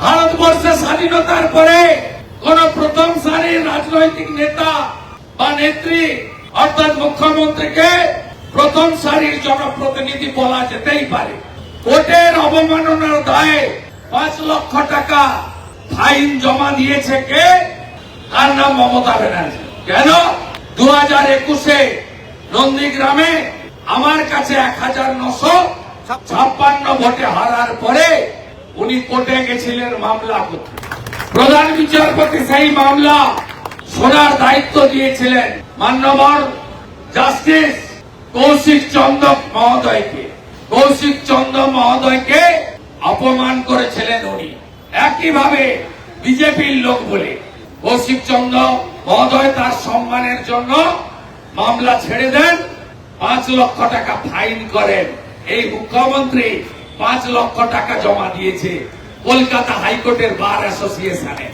ভারতবর্ষের স্বাধীনতার পরে কোন প্রথম সারির রাজনৈতিক নেতা বা নেত্রী অর্থাৎ মুখ্যমন্ত্রীকে প্রথম সারির জনপ্রতিনিধি বলা যেতেই পারে। কোর্টের অবমাননার দায়ে পাঁচ লক্ষ টাকা ফাইন জমা দিয়েছে কে? তার নাম মমতা ব্যানার্জি। কেন? দু হাজার একুশে নন্দীগ্রামে আমার কাছে এক হাজার নশো ছাপ্পান্ন ভোটে হারার পরে উনি কোর্টে গেছিলেন মামলা করতে প্রধান বিচারপতি সেই মামলা শোনার দায়িত্ব দিয়েছিলেন মান্যবর জাস্টিস কৌশিক চন্দ্র মহোদয়কে। কৌশিক চন্দ্র মহোদয়কে অপমান করেছিলেন উনি। একইভাবে বিজেপির লোক বলে কৌশিক চন্দ্র মহোদয় তার সম্মানের জন্য মামলা ছেড়ে দেন, পাঁচ লক্ষ টাকা ফাইন করেন। এই মুখ্যমন্ত্রী পাঁচ লক্ষ টাকা জমা দিয়েছে কলকাতা হাইকোর্টের বার অ্যাসোসিয়েশনে।